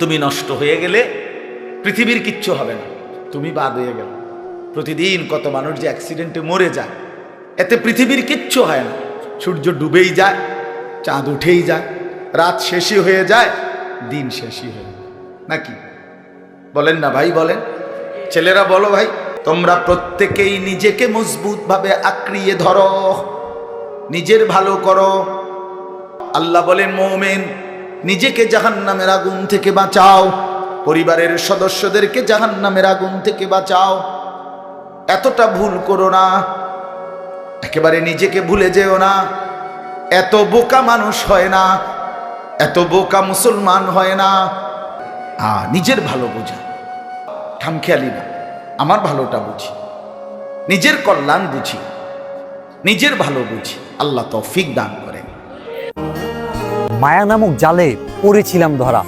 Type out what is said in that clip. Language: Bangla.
তুমি নষ্ট হয়ে গেলে পৃথিবীর কিচ্ছু হবে না। তুমি বাদ হয়ে গেল। প্রতিদিন কত মানুষ যে অ্যাক্সিডেন্টে মরে যায়, এতে পৃথিবীর কিচ্ছু হয় না। সূর্য ডুবেই যায়, চাঁদ উঠেই যায়, রাত শেষই হয়ে যায়, দিন শেষই হয়ে নাকি? বলেন না ভাই, বলেন। ছেলেরা বলো ভাই, তোমরা প্রত্যেকেই নিজেকে মজবুতভাবে আঁকড়িয়ে ধরো, নিজের ভালো করো। আল্লাহ বলেন, মোমেন নিজেকে জাহান্নামের আগুন থেকে বাঁচাও। পরিবারের সদস্যদেরকে জাহান্নামের আগুন থেকে বাঁচাও। এতটা ভুল করো না। একেবারে নিজেকে ভুলে যেও না। এত বোকা মানুষ হয় না। এত বোকা মুসলমান হয় না। আ, নিজের ভালো বোঝা। খামখেয়ালি না। আমার ভালোটা বুঝি। নিজের কল্যাণ বুঝি। নিজের ভালো বুঝি। আল্লাহ তৌফিক দান করেন মায়া নামক জালে পড়েছিলাম ধরা।